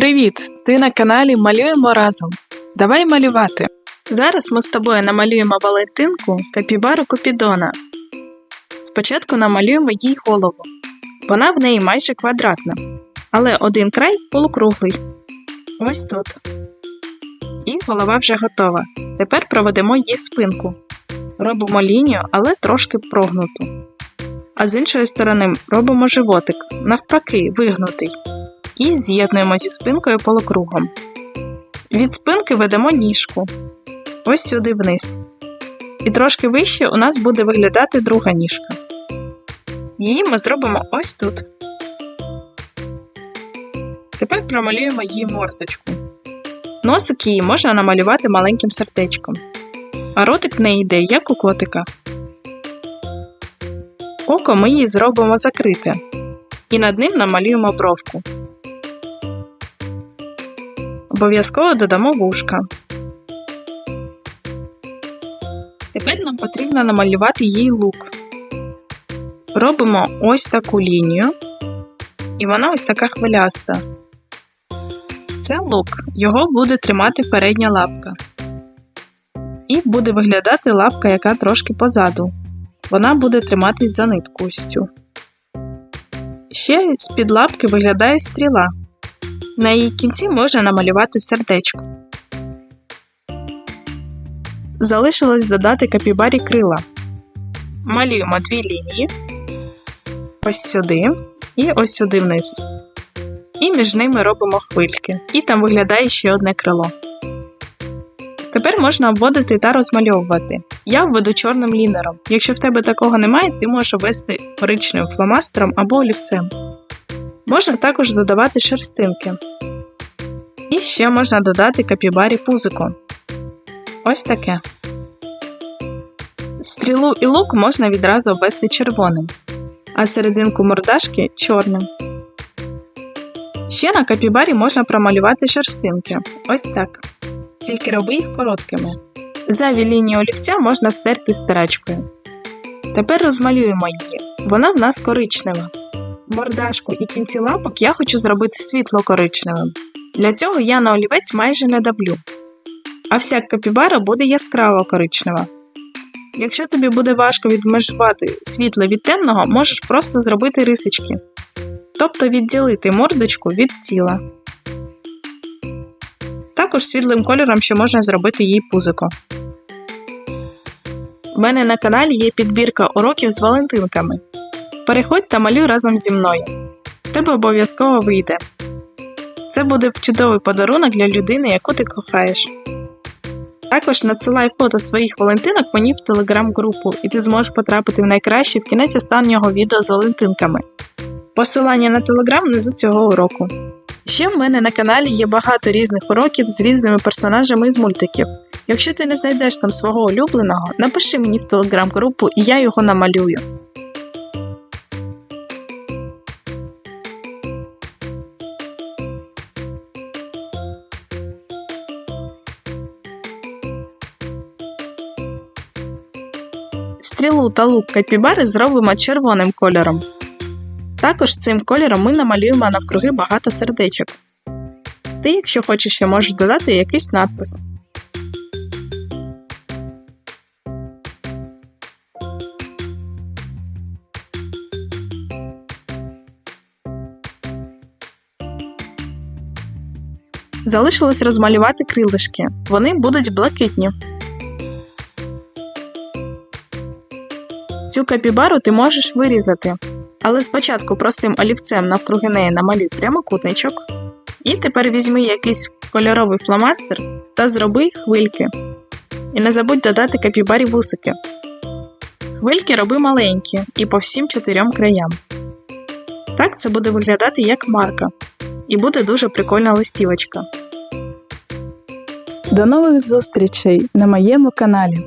Привіт! Ти на каналі Малюємо разом. Давай малювати. Зараз ми з тобою намалюємо Валентинку Капібару Купідона. Спочатку намалюємо їй голову. Вона в неї майже квадратна, але один край полукруглий. Ось тут. І голова вже готова. Тепер проведемо її спинку. Робимо лінію, але трошки прогнуту. А з іншої сторони робимо животик, навпаки, вигнутий і з'єднуємо зі спинкою полукругом. Від спинки ведемо ніжку ось сюди вниз. І трошки вище у нас буде виглядати друга ніжка. Її ми зробимо ось тут. Тепер промалюємо її мордочку. Носик її можна намалювати маленьким сердечком, а ротик в неї йде, як у котика. Око ми їй зробимо закрите, і над ним намалюємо бровку. Обов'язково додамо вушка. Тепер нам потрібно намалювати їй лук. Робимо ось таку лінію, і вона ось така хвиляста. Це лук, його буде тримати передня лапка. І буде виглядати лапка, яка трошки позаду. Вона буде триматись за нитку. Ще з-під лапки виглядає стріла. На її кінці можна намалювати сердечко. Залишилось додати капібарі крила. Малюємо дві лінії. Ось сюди і ось сюди вниз. І між ними робимо хвильки. І там виглядає ще одне крило. Тепер можна обводити та розмальовувати. Я введу чорним лінером. Якщо в тебе такого немає, ти можеш ввести коричневим фломастером або олівцем. Можна також додавати шерстинки. І ще можна додати капібарі пузико. Ось таке. Стрілу і лук можна відразу обвести червоним, а серединку мордашки чорним. Ще на капібарі можна промалювати шерстинки. Ось так. Тільки роби їх короткими. Зайві лінії олівця можна стерти стирачкою. Тепер розмалюємо її. Вона в нас коричнева. Мордашку і кінці лапок я хочу зробити світло коричневим. Для цього я на олівець майже не давлю. А вся капібара буде яскраво коричнева. Якщо тобі буде важко відмежувати світле від темного, можеш просто зробити рисочки, тобто відділити мордочку від тіла. Також світлим кольором ще можна зробити їй пузико. У мене на каналі є підбірка уроків з Валентинками. Переходь та малюй разом зі мною. В тебе обов'язково вийде. Це буде чудовий подарунок для людини, яку ти кохаєш. Також надсилай фото своїх Валентинок мені в телеграм-групу, і ти зможеш потрапити в найкраще в кінець останнього відео з Валентинками. Посилання на телеграм внизу цього уроку. Ще в мене на каналі є багато різних уроків з різними персонажами з мультиків. Якщо ти не знайдеш там свого улюбленого, напиши мені в телеграм-групу і я його намалюю. Стрілу та лук капібари зробимо червоним кольором. Також цим кольором ми намалюємо навкруги багато сердечок. Ти, якщо хочеш, ще можеш додати якийсь надпис. Залишилось розмалювати крилишки. Вони будуть блакитні. Цю капібару ти можеш вирізати. Але спочатку простим олівцем навкруги неї намалюй прямокутничок. І тепер візьми якийсь кольоровий фломастер та зроби хвильки. І не забудь додати капібарі вусики. Хвильки роби маленькі і по всім чотирьом краям. Так це буде виглядати як марка. І буде дуже прикольна листівочка. До нових зустрічей на моєму каналі.